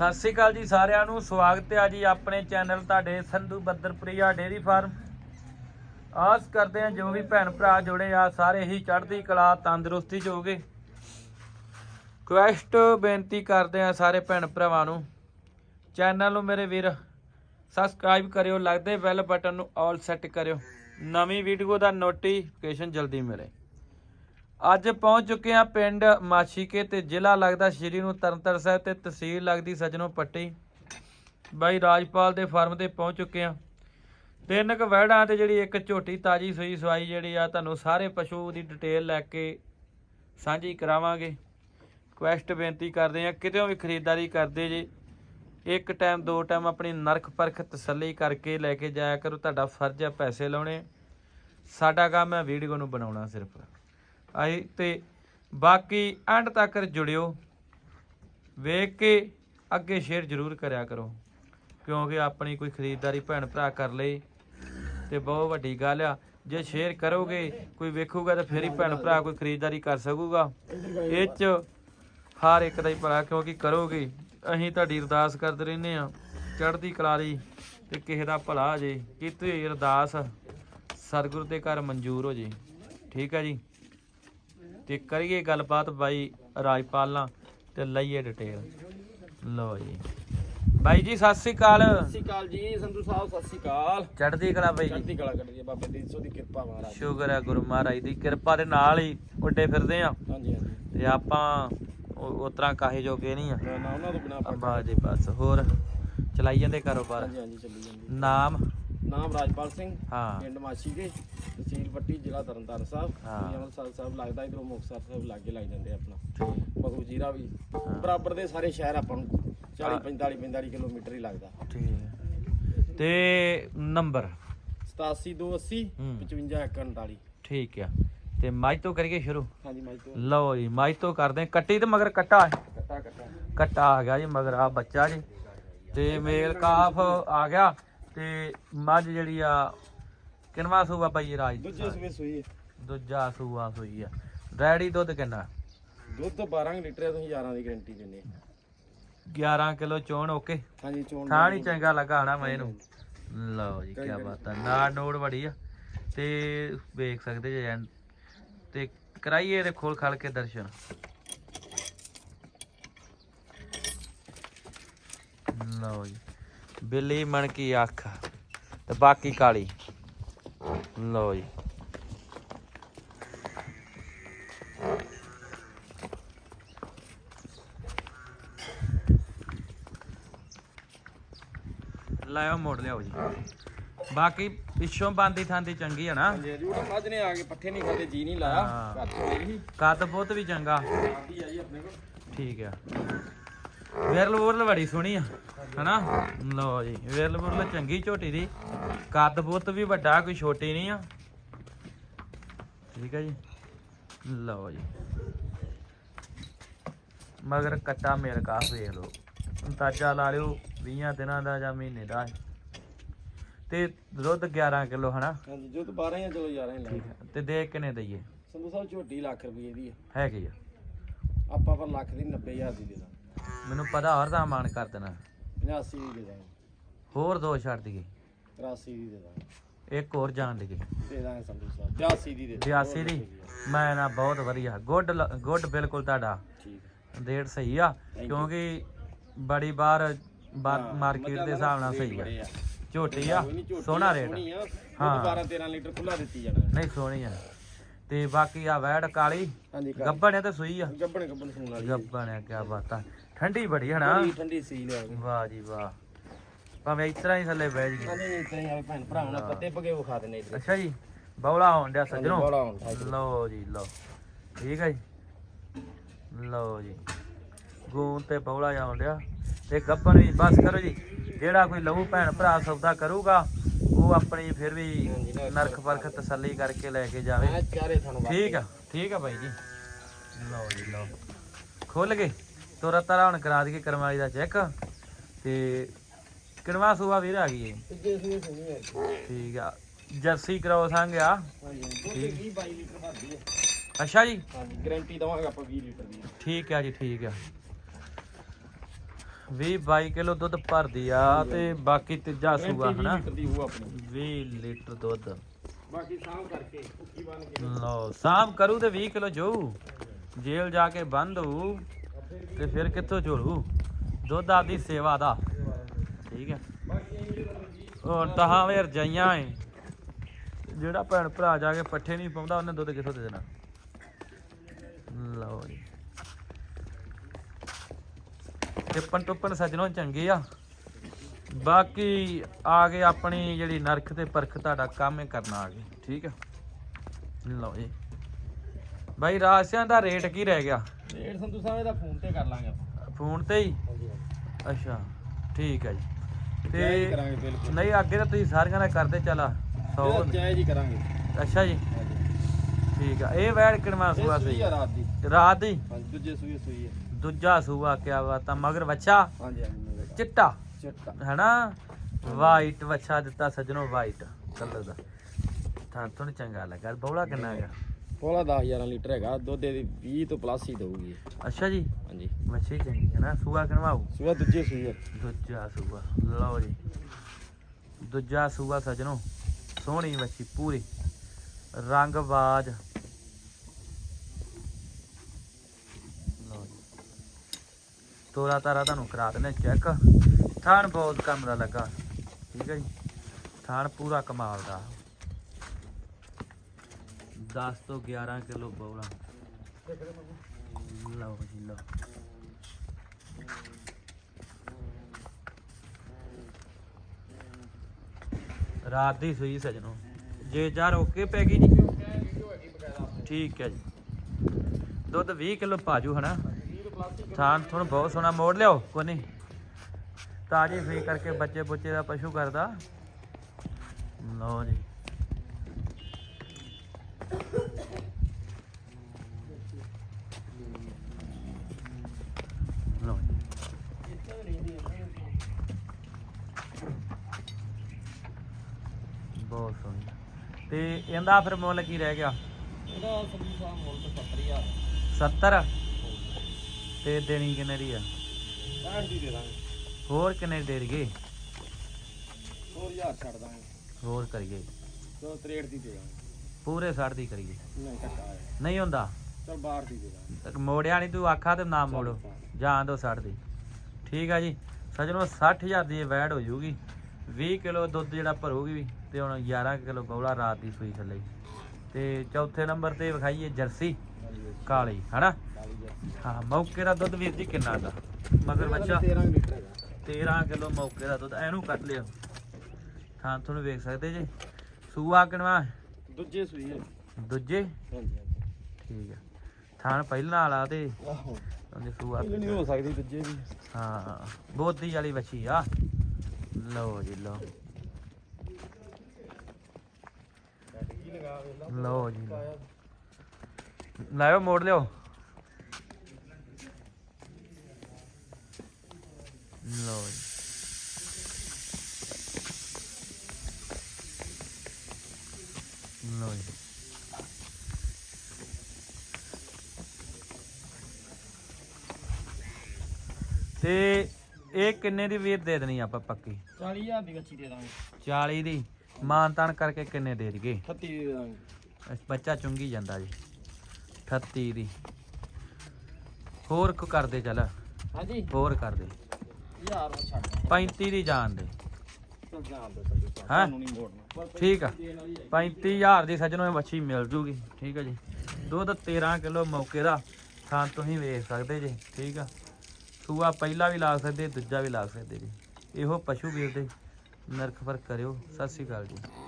ਸਤਿ ਸ੍ਰੀ ਅਕਾਲ ਜੀ ਸਾਰਿਆਂ ਨੂੰ, ਸਵਾਗਤ ਹੈ ਜੀ ਆਪਣੇ ਚੈਨਲ ਤੁਹਾਡੇ ਸੰਧੂ ਬੱਦਰਪ੍ਰਿਆ ਡੇਰੀ ਫਾਰਮ। ਆਸ ਕਰਦੇ ਹਾਂ ਜੋ ਵੀ ਭੈਣ ਭਰਾ ਜੁੜੇ ਆ, ਸਾਰੇ ਹੀ ਚੜ੍ਹਦੀ ਕਲਾ, ਤੰਦਰੁਸਤੀ ਚ ਹੋਗੇ। ਕੁਐਸਟ ਬੇਨਤੀ ਕਰਦੇ ਆ ਸਾਰੇ ਭੈਣ ਭਰਾਵਾਂ ਨੂੰ, ਚੈਨਲ ਨੂੰ ਮੇਰੇ ਵੀਰ, ਸਬਸਕ੍ਰਾਈਬ ਕਰਿਓ, ਲੱਗਦੇ ਬੈਲ ਬਟਨ ਨੂੰ ਆਲ ਸੈੱਟ ਕਰਿਓ। ਨਵੀਂ ਵੀਡੀਓ ਦਾ ਨੋਟੀਫਿਕੇਸ਼ਨ ਜਲਦੀ ਮਿਲੇ। ਅੱਜ ਪਹੁੰਚ ਚੁੱਕੇ ਆ ਪਿੰਡ ਮਾਛੀਕੇ ਤੇ ਜ਼ਿਲ੍ਹਾ ਲੱਗਦਾ ਸ਼੍ਰੀ ਨੂੰ ਤਰਨਤਾਰਨ ਸਾਹਿਬ ਤੇ ਤਹਿਸੀਲ ਲੱਗਦੀ ਸਜਣੋਂ ਪੱਟੀ। ਬਾਈ ਰਾਜਪਾਲ ਦੇ ਫਾਰਮ ਤੇ ਪਹੁੰਚ ਚੁੱਕੇ ਆ ਤਿੰਨ ਕ ਵਹਿੜਾਂ ਤੇ ਜਿਹੜੀ ਇੱਕ ਝੋਟੀ ਤਾਜੀ ਸੂਈ ਸਵਾਈ ਜਿਹੜੀ ਆ, ਤੁਹਾਨੂੰ ਸਾਰੇ ਪਸ਼ੂ ਦੀ ਡਿਟੇਲ ਲੈ ਕੇ ਸਾਂਝੀ ਕਰਾਵਾਂਗੇ। ਕੁਐਸਟ ਬੇਨਤੀ ਕਰਦੇ ਆ ਕਿਤੇ ਵੀ ਖਰੀਦਦਾਰੀ ਕਰਦੇ ਜੇ, ਇੱਕ ਟਾਈਮ, ਦੋ ਟਾਈਮ ਆਪਣੀ ਨਰਖ ਪਰਖ ਤਸੱਲੀ ਕਰਕੇ ਲੈ ਕੇ ਜਾਇਆ ਕਰੋ, ਤੁਹਾਡਾ ਫਰਜ਼ ਹੈ ਪੈਸੇ ਲਾਉਣੇ। ਸਾਡਾ ਕੰਮ ਹੈ ਵੀਡੀਓ ਨੂੰ ਬਣਾਉਣਾ ਸਿਰਫ। ਆਈ ਤੇ ਬਾਕੀ ਐਂਡ ਤੱਕ ਜੁੜਿਓ। ਵੇਖ ਕੇ ਅੱਗੇ ਸ਼ੇਅਰ ਜ਼ਰੂਰ ਕਰਿਆ ਕਰੋ। ਕਿਉਂਕਿ ਆਪਣੀ ਕੋਈ ਖਰੀਦਦਾਰੀ ਭੈਣ ਭਰਾ ਕਰ ਲਈ ਤੇ ਬਹੁਤ ਵੱਡੀ ਗੱਲ ਆ। ਜੇ ਸ਼ੇਅਰ ਕਰੋਗੇ, ਕੋਈ ਵੇਖੂਗਾ ਤਾਂ ਫਿਰ ਹੀ ਭੈਣ ਭਰਾ ਕੋਈ ਖਰੀਦਦਾਰੀ ਕਰ ਸਕੂਗਾ। ਇਹ ਚ ਹਰ ਇੱਕ ਦਾ ਹੀ ਭਲਾ, ਕਿਉਂਕਿ ਕਰੋਗੇ, ਅਸੀਂ ਤੁਹਾਡੀ ਅਰਦਾਸ ਕਰਦੇ ਰਹਿੰਦੇ ਆ ਚੜ੍ਹਦੀ ਕਲਾਰੀ ਤੇ ਕਿਸੇ ਦਾ ਭਲਾ ਹੋ ਜੇ, ਕੀਤੀ ਅਰਦਾਸ ਸਤਿਗੁਰੂ ਦੇ ਘਰ ਮਨਜ਼ੂਰ ਹੋ ਜੇ। ਠੀਕ ਹੈ ਜੀ? ਤੇ ਕਰੀਏ ਗੱਲਬਾਤ ਬਾਈ ਰਾਜਪਾਲ ਨਾਲ ਤੇ ਲਈਏ ਡਿਟੇਲ ਲਓ ਜੀ। ਬਾਈ ਜੀ ਸਤਿ ਸ੍ਰੀ ਅਕਾਲ। ਸਤਿ ਸ਼੍ਰੀ ਅਕਾਲ ਜੀ ਸੰਧੂ ਸਾਹਿਬ ਸਤਿ ਸ਼੍ਰੀ ਅਕਾਲ। ਚੜ੍ਹਦੀ ਕਲਾ ਬਾਈ ਚੜ੍ਹਦੀ ਕਲਾ ਕੱਢੀ ਹੈ ਬਾਬੇ ਦੀ ਸੋ ਦੀ ਕਿਰਪਾ ਮਹਾਰਾਜ ਸ਼ੁਕਰ ਹੈ ਗੁਰੂ ਮਹਾਰਾਜ ਦੀ। ਕਿਰਪਾ ਦੇ ਨਾਲ ਹੀ ਉੱਡੇ ਫਿਰਦੇ ਆ। ਹਾਂਜੀ ਹਾਂਜੀ। ਤੇ ਆਪਾਂ ਉਸ ਤਰ੍ਹਾਂ ਕਾਹੇ ਜੋਗੇ ਨਹੀਂ ਆ। ਨਾ ਉਹਨਾਂ ਤੋਂ ਬਿਨਾ ਆਪਾਂ ਜੀ ਬਸ। ਹੋਰ ਚਲਾਈ ਜਾਂਦੇ ਕਾਰੋਬਾਰ? ਹਾਂਜੀ ਹਾਂਜੀ ਚੱਲੀ ਜਾਂਦੀ। ਨਾਮ? ਨਾਮ ਰਾਜਪਾਲ ਸਿੰਘ ਹਾਂ। ਪਿੰਡ ਮਾਛੀ ਦੇ ਤਹਿਸੀਲ ਪੱਟੀ ਜ਼ਿਲ੍ਹਾ ਤਰਨਤਾਰਨ ਸਾਹਿਬ। ਹਾਂ। ਅੰਮ੍ਰਿਤਸਰ ਸਾਹਿਬ ਲੱਗਦਾ ਇਧਰੋਂ ਮੁਕਤਸਰ ਸਾਹਿਬ ਲਾਗੇ ਲੱਗ ਜਾਂਦੇ ਆਪਣਾ। ਬਗੂ ਜੀਰਾ ਵੀ। ਬਰਾਬਰ ਦੇ ਸਾਰੇ ਸ਼ਹਿਰ ਆਪਾਂ ਨੂੰ 40 45 45 ਕਿਲੋਮੀਟਰ ਹੀ ਲੱਗਦਾ। ਠੀਕ। ਤੇ ਨੰਬਰ? 87280 ਹੂੰ। 5549 ਠੀਕ ਆ। ਤੇ ਮਾਈ ਤੋਂ ਕਰੀਏ ਸ਼ੁਰੂ? ਹਾਂਜੀ ਮਾਈ ਤੋਂ। ਲਓ ਜੀ ਮਾਈ ਤੋਂ ਕਰਦੇ ਹਾਂ। ਕੱਟੀ ਤੇ ਮਗਰ ਕੱਟਾ ਹੈ? ਕੱਟਾ ਕੱਟਾ। ਕੱਟਾ ਆ ਗਿਆ ਜੀ ਮਗਰ ਆ ਬੱਚਾ ਜੀ। ਤੇ ਮੇਲ ਕਾਫ ਆ ਗਿਆ। ਤੇ ਮੱਝ ਜਿਹੜੀ ਆ ਕਿਨਵਾ ਸੂਆ ਬਾਈ ਰਾਜ ਦੂਜੇ ਸਵੇ ਸੂਈ ਹੈ। ਦੂਜਾ ਸੂਆ ਸੂਈ ਆ। ਰੈਡੀ ਦੁੱਧ ਕਿੰਨਾ? ਦੁੱਧ 12 ਲੀਟਰ ਹੈ ਤੁਸੀਂ 11 ਦੀ ਗਾਰੰਟੀ ਦਿੰਦੇ 11 ਕਿਲੋ ਚੋਣ ਓਕੇ? ਹਾਂਜੀ ਚੋਣ ਥਾਂ ਨਹੀਂ ਚੰਗਾ ਲੱਗਾ ਹਨਾ ਮੈਂ ਇਹਨੂੰ ਲਓ ਜੀ ਕੀ ਬਾਤ ਆ। ਨਾ ਨੋੜ ਬੜੀ ਆ। ਤੇ ਵੇਖ ਸਕਦੇ ਜੇ ਐਨ- ਤੇ ਕਰਾਈਏ ਇਹਦੇ ਖੋਲ ਖਲ ਕੇ ਦਰਸ਼ਨ। ਲਓ ਜੀ। ਬਿੱਲੀ ਮਣ ਕੀ ਅੱਖ ਤੇ ਬਾਕੀ ਕਾਲੀ। ਲਓ ਜੀ। ਲਾਇਓ ਮੋੜ ਲਿਆਓ ਜੀ। ਬਾਕੀ ਪਿੱਛੋਂ ਬੰਦੀ ਥਾਂਦੀ ਚੰਗੀ ਆ ਨਾ। ਹਾਂਜੀ ਉਹ ਮੱਝ ਨੇ ਆ ਕੇ ਪੱਠੇ ਨਹੀਂ ਖਾਦੇ ਜੀ ਨਹੀਂ ਲਾਇਆ। ਹਾਂ। ਕੱਦ ਬਹੁਤ ਵੀ ਚੰਗਾ। ਆਂਦੀ ਆ ਜੀ ਆਪਣੇ ਕੋਲ। ਠੀਕ ਆ। ਵਿਰਲ ਵੁਰਲ ਬੜੀ ਸੋਹਣੀ ਆ ਹਨਾ? ਲਓ ਜੀ ਵਿਰਲ ਵੁਰਲ ਚੰਗੀ ਝੋਟੀ ਦੀ। ਕੱਦ ਬਹੁਤ ਵੀ ਵੱਡਾ ਕੋਈ ਛੋਟੀ ਨਹੀਂ ਆ। ਠੀਕ ਆ ਜੀ। ਲਓ ਜੀ। ਮਗਰ ਕੱਟਾ ਮੇਰ ਕਾਫ ਵੇਖ ਲਓ। ਅੰਦਾਜ਼ਾ ਲਾ ਲਿਓ 20 ਦਿਨਾਂ ਦਾ ਜਾਂ ਮਹੀਨੇ ਦਾ। ਹੈ। ਤੇ ਦੁੱਧ 11 ਕਿਲੋ ਹਨਾ? ਹਾਂਜੀ ਜੋ ਤਾਂ 12 ਹੀ ਆ ਚਲੋ 11 ਹੀ ਠੀਕ ਤੇ ਦੇ ਕਿੰਨੇ ਦਈਏ? ਸੰਧੂ ਸਾਹਿਬ ਝੋਟੀ ਲੱਖ ਰੁਪਏ ਦੀ ਆ। ਹੈਗੀ ਆ। ਆਪਾਂ ਪਰ ਲੱਖ ਦੀ 90000 ਦੀ ਦੇ ਦਾਂ ਮੈਨੂੰ ਪਤਾ ਹੋਰ ਦਾ ਮਾਨ ਕਰ ਦੇਣਾ। 85 ਦੀ ਦੇ ਹੋਰ ਦੋ ਛੱਡ ਦਈਏ। 83 ਦੀ ਦੇ ਇੱਕ ਹੋਰ ਜਾਣ ਦੇ ਦਾਂ ਸੰਧੂ ਸਾਹਿਬ। 82 ਦੀ ਦੇ ਦਾਂ? 82 ਦੀ ਮੈਂ ਨਾ ਬਹੁਤ ਵਧੀਆ। ਗੁੱਡ ਲ- ਗੁੱਡ ਬਿਲਕੁਲ ਤੁਹਾਡਾ। ਠੀਕ ਰੇਟ ਸਹੀ ਆ। ਕਿਉਂਕਿ ਬੜੀ ਬਾਰ ਹਾਂ, ਮਾਰਕੀਟ ਦੇ ਹਿਸਾਬ ਨਾਲ ਸਹੀ ਆ। ਝੋਟੀ ਆ। ਸੋਹਣਾ ਰੇਟ ਆ। ਹਾਂ। 12 13 ਲੀਟਰ ਖੁੱਲਾ ਦਿੱਤੀ ਜਾਣਾ। ਨਹੀਂ ਸੋਹਣੀ ਆ। ਤੇ ਬਾਕੀ ਆ ਵੈੜ ਕਾਲੀ। ਹਾਂਜੀ ਗੱਬਣ ਆ ਤੇ ਸੂਈ ਆ। ਗੱਬਣ ਗੱਬਣ ਸੂਣ ਵਾਲੀ ਗੱਬਣ ਆ ਕੀ ਬਾਤਾਂ ਠੰਡੀ ਬੜੀ ਹਨਾ ਬੜੀ ਠੰਡੀ ਸੀ ਕੇ ਵਾਹ ਜੀ ਵਾਹ। ਭਾਵੇਂ ਇਸ ਤਰ੍ਹਾਂ ਹੀ ਥੱਲੇ ਬਹਿ ਜੀ ਹਾਂਜੀ ਇਦਾਂ ਹੀ ਆ ਭੈਣ ਭਰਾਵਾਂ ਨਾਲ ਪੱਤੇ ਪਗੇ ਵਿਖਾ ਦਿੰਦੇ ਇੱਧਰ। ਅੱਛਾ ਜੀ ਬੌਲਾ ਹੋਣ ਡਿਆ ਸੱਜਣੋ। ਲਓ ਜੀ ਲਓ। ਠੀਕ ਹੈ ਜੀ। ਲਓ ਜੀ। ਗੂੰ ਤੇ ਬੌਲਾ ਜਾਉਣ ਡਿਆ। ਤੇ ਗੱਪਣ ਵੀ ਬਸ ਕਰੋ ਜੀ। ਜਿਹੜਾ ਕੋਈ ਲਹੂ ਭੈਣ ਭਰਾ ਸੌਦਾ ਕਰੂਗਾ ਉਹ ਆਪਣੀ ਫਿਰ ਵੀ ਹਾਂਜੀ, ਨਾ- ਨਰਖ ਪਰਖ ਤਸੱਲੀ ਕਰਕੇ ਲੈ ਕੇ ਜਾਵੇ। ਮੈਂ ਚਾਰੇ ਤੁਹਾਨੂੰ ਠੀਕ ਆ ਠੀਕ ਆ ਬਾਈ ਜੀ। ਲਓ ਜੀ ਲਓ। ਖੁੱਲ ਗਏ। ਤੁਰਤ ਤਰਾ ਹੁਣ ਕਰਾ ਦਈਏ ਕਰਮਾਈ ਦਾ ਚੈੱਕ। ਤੇ ਕਿਣਵਾ ਸੂਆ ਵੀਰ ਆ ਗਈ ਏ। ਤੀਜੇ ਸੂਏ ਸੁਣੀ ਹੈ ਠੀਕ ਆ। ਜਰਸੀ ਕ੍ਰੋਸ ਸੰਗ ਆ। ਹਾਂਜੀ ਹਾਂਜੀ। 20 22 ਲੀਟਰ ਭਰਦੀ ਹੈ ਅੱਛਾ ਜੀ। ਹਾਂਜੀ ਗਾਰੰਟੀ ਦਵਾਂਗੇ ਆਪਾਂ 20 ਲੀਟਰ ਦੀ। ਠੀਕ ਆ ਜੀ ਠੀਕ ਆ। 20 22 ਕਿਲੋ ਦੁੱਧ ਭਰਦੀ ਆ ਤੇ ਬਾਕੀ ਤੀਜਾ ਸੂਆ ਹਨਾ? ਲੀਟਰ ਦੀ ਉਹ ਆਪਣੀ। 20 ਲੀਟਰ ਦੁੱਧ। ਬਾਕੀ ਸਾਂਭ ਕਰਕੇ ਭੁੱਕੀ ਬਣ ਕੇ। ਲਓ ਸਾਮ ਕਰੂ ਤੇ 20 ਕਿਲੋ ਜੋ ਜੇਲ੍ਹ ਜਾ ਕੇ ਬੰਦ ਹੋਊ। ਤੇ ਫਿਰ ਕਿੱਥੋਂ ਝੋਲੂ ਦੁੱਧ ਆਪਦੀ ਸੇਵਾ ਦਾ। ਠੀਕ ਹੈ। ਹੋਰ ਤਹਾਂ ਵੇ ਰਜਾਈਆਂ ਏ। ਜਿਹੜਾ ਭੈਣ ਭਰਾ ਜਾ ਕੇ ਪੱਠੇ ਨਹੀਂ ਪਾਉਂਦਾ, ਉਹਨੇ ਦੁੱਧ ਕਿੱਥੋਂ ਦੇ ਦੇਣਾ? ਲਓ ਜੀ। ਟਿੱਪਣ ਟੁੱਪਣ ਸੱਜਣੋਂ ਚੰਗੇ ਆ। ਬਾਕੀ ਆ ਕੇ ਆਪਣੀ ਜਿਹੜੀ ਨਰਖ ਤੇ ਪਰਖ ਤੁਹਾਡਾ ਕੰਮ ਹੀ ਕਰਨਾ ਆ ਗਈ ਠੀਕ ਹੈ। ਲਓ ਜੀ। ਬਾਈ ਰਾਸਿਆਂ ਦਾ ਰੇਟ ਕੀ ਰਹਿ ਗਿਆ? ਰੇਟ ਸੰਧੂ ਸਾਹਿਬ ਇਹਦਾ ਫੋਨ ਤੇ ਕਰ ਲਾਂਗੇ ਆਪਾਂ। ਫੋਨ ਤੇ ਹੀ? ਅੱਛਾ ਠੀਕ ਹੈ ਜੀ। ਜਾਇਜ਼ ਤੇ ਕਰਾਂਗੇ ਬਿਲਕੁਲ। ਨਹੀਂ ਅੱਗੇ ਤਾਂ ਤੁਸੀਂ ਸਾਰੀਆਂ ਦਾ ਕਰਦੇ ਚਲਾ 100 ਇਹਦਾ ਜਾਇਜ਼ ਹੀ ਕਰਾਂਗੇ। ਅੱਛਾ ਜੀ। ਠੀਕ ਆ ਇਹ ਵੈੜ ਕਿਣਵਾ ਸੂਆ ਇਹ ਸੂਈ ਸੀ ਆ ਰਾਤ ਦੀ। ਰਾਤ ਦੀ? ਹਾਂਜੀ ਦੂਜੇ ਸੂਈ ਸੂਈ ਹੈ ਦੂਜਾ ਸੂਆ ਕਿਆ ਬਾਤ ਆ ਮਗਰ ਬੱਚਾ ਹਾਂਜੀ ਹਾਂਜੀ ਚਿੱਟਾ? ਚਿੱਟਾ। ਹੈਨਾ? ਵਾਈਟ ਵੱਛਾ ਦਿੱਤਾ ਸੱਜਣੋ ਵਾਈਟ ਕਲਰ ਦਾ। ਤਾਂ ਤੁਹਾਨੂੰ ਚੰਗਾ ਲੱਗਾ ਬੌਲਾ ਕਿੰਨਾ ਹੈਗਾ? ਪੋਲਾ 10000 ਲੀਟਰ ਹੈਗਾ ਦੁੱਧ ਇਹਦੀ 20 ਤੋਂ ਪਲੱਸ ਹੀ ਦਊਗੀ। ਅੱਛਾ ਜੀ? ਹਾਂਜੀ। ਮੱਛੀ ਚੰਗੀ ਹੈ ਨਾ ਸੂਆ ਕਿਣਵਾਉ ਸੂਆ ਦੂਜੇ ਹੈ ਦੂਜਾ ਸੂਆ ਲਓ ਜੀ। ਦੂਜਾ ਸੂਆ ਸੱਜਣੋ ਸੋਹਣੀ ਮੱਛੀ ਪੂਰੀ। ਰੰਗ ਬਾਜ ਲਓ ਜੀ। ਤੋਰਾ ਤਾਰਾ ਤੁਹਾਨੂੰ ਕਰਾ ਦਿੰਦੇ ਚੈੱਕ ਥਾਣ ਬਹੁਤ ਕੰਮ ਦਾ ਲੱਗਾ। ਠੀਕ ਹੈ ਜੀ। ਥਾਣ ਪੂਰਾ ਕਮਾਲ ਦਾ। 10 ਤੋਂ 11 ਕਿਲੋ ਬੌਲਾ। ਲਓ ਜੀ, ਲਓ। ਰਾਤ ਦੀ ਸੂਈ ਸਜਣੋ। ਜੇ ਚਾਰ ਓਕੇ ਪੈ ਗਈ ਜੀ। ਠੀਕ ਹੈ ਜੀ। ਦੁੱਧ 20 ਕਿਲੋ ਭਾਜੂ ਹਨਾ। ਥਾਂ ਤੁਹਾਨੂੰ ਬਹੁਤ ਸੋਹਣਾ ਮੋੜ ਲਿਓ ਕੋਈ ਨਹੀਂ। ਤਾਜੀ ਸੂਈ ਕਰਕੇ ਬੱਚੇ ਬੁੱਚੇ ਦਾ ਪਸ਼ੂ ਕਰਦਾ। ਲਓ ਜੀ। ਬਹੁਤ ਸੋਹਣੀ। ਤੇ ਇਹਦਾ ਫਿਰ ਮੁੱਲ ਕੀ ਰਹਿ ਗਿਆ? ਇਹਦਾ ਸੰਧੂ ਸਾਹਿਬ ਮੁੱਲ ਤਾਂ 70000 70 ਤੇ ਦੇਣੀ ਕਿੰਨੇ ਦੀ ਆ? 60 ਦੀ ਦੇ ਦਾਂਗੇ। ਹੋਰ ਕਿੰਨੇ ਦੇ ਦਈਏ? 4000 ਛੱਡ ਦਾਂਗੇ। ਹੋਰ ਕਰੀਏ। ਚਲੋ 63 ਦੀ ਦੇ ਦਾਂਗੇ। ਪੂਰੇ 60 ਦੀ ਕਰੀਏ ਨਹੀਂ ਘਟਾ ਹੈ ਨਹੀਂ ਹੁੰਦਾ। ਚਲ 12 ਦੀ ਦੇ ਦਾਂਗੇ। ਮੋੜਿਆ ਨਹੀਂ ਤੂੰ ਆਖਾ ਤੇ ਨਾ ਮੋੜੋ। ਜਾਣ ਦੋ। 60 ਦੀ ਠੀਕ ਆ ਜੀ। ਸਜਣੋ 60000 ਦੀ ਇਹ ਵੈੜ ਹੋ ਜੂਗੀ। 20 ਕਿਲੋ ਦੁੱਧ ਜਿਹੜਾ ਭਰੂਗੀ ਵੀ ਤੇ ਹੁਣ 11 ਕਿਲੋ ਗੌਲਾ ਰਾਤ ਦੀ ਸੂਈ ਥੱਲੇ। ਹੀ। ਤੇ ਚੌਥੇ ਨੰਬਰ ਤੇ ਵਿਖਾਈਏ ਜਰਸੀ। ਕਾਲੀ ਹਨਾ? ਹਾਂ ਮੌਕੇ ਦਾ ਦੁੱਧ ਵੀਰ ਜੀ ਕਿੰਨਾ ਦਾ? ਮਗਰ ਬੱਚਾ। 13 ਲੀਟਰ ਹੈਗਾ। 13 ਕਿਲੋ ਮੌਕੇ ਦਾ ਦੁੱਧ। ਇਹਨੂੰ ਕੱਢ ਲਿਓ। ਥਾਂ ਤੁਹਾਨੂੰ ਵੇਖ ਸਕਦੇ ਜੇ? ਸੂਆ ਕਿਣਵਾ ਦੂਜੇ ਸੂਈ ਹੈ। ਦੂਜੇ? ਹਾਂਜੀ ਠੀਕ ਆ ਥਾਣ ਪਹਿਲਾਂ ਵਾਲਾ ਤੇ ਆਹੋ। ਉਹਦੇ ਸੂਆ ਨਹੀਂ ਹੋ ਸਕਦੀ ਦੂਜੇ ਦੀ ਹਾਂ ਬੋਦੀ ਵਾਲੀ ਵੱਛੀ ਆ। ਲਓ ਜੀ ਲਓ। ਲਓ ਜੀ। ਲਾਇਓ ਮੋੜ ਲਿਓ। ਲਓ ਜੀ ਲਓ ਜੀ ਤੇ ਇਹ ਕਿੰਨੇ ਦੀ ਵੀਰ ਦੇ ਦੇਣੀ ਆਪਾਂ ਪੱਕੀ? 40000 ਦੀ ਗੱਚੀ ਦੇ ਦਾਂਗੇ। 40 ਦੀ? ਮਾਨ ਤਾਨ ਕਰਕੇ ਕਿੰਨੇ ਦੇ ਦਈਏ? 38 ਦੀ ਦਾਂਗੇ। ਬੱਚਾ ਚੁੰਗੀ ਜਾਂਦਾ ਜੀ। 38 ਦੀ। ਹੋਰ ਕੋ ਕਰਦੇ ਚੱਲ। ਹਾਂਜੀ। ਹੋਰ ਕਰਦੇ ਯਾਰ ਉਹ ਛੱਡ। 35 ਦੀ ਜਾਣ ਦੇ। ਚਲ ਜਾਣ ਦੋ ਸੰਧੂ ਸਾਹਿਬ ਹੈਂ? ਨਹੀਂ ਮੋੜਨਾ। ਠੀਕ ਆ। ਦੇਣ ਵਾਲੀ ਹੈ। 35000 ਦੀ ਸੱਜਣੋ ਇਹ ਮੱਛੀ ਮਿਲ ਜੂਗੀ। ਠੀਕ ਆ ਜੀ। ਦੁੱਧ 13 ਕਿਲੋ ਮੌਕੇ ਦਾ। ਥਾਂ ਤੁਸੀਂ ਵੇਖ ਸਕਦੇ ਜੀ। ਠੀਕ ਆ। ਸੂਆ ਪਹਿਲਾ ਵੀ ਲਾ ਸਕਦੇ, ਦੂਜਾ ਵੀ ਲਾ ਸਕਦੇ ਜੀ। ਇਹੋ ਪਸ਼ੂ ਵੀਰ ਦੇ ਨਰਖ ਫ਼ਰਕ ਕਰਿਓ। ਸਤਿ ਸ਼੍ਰੀ ਅਕਾਲ ਜੀ।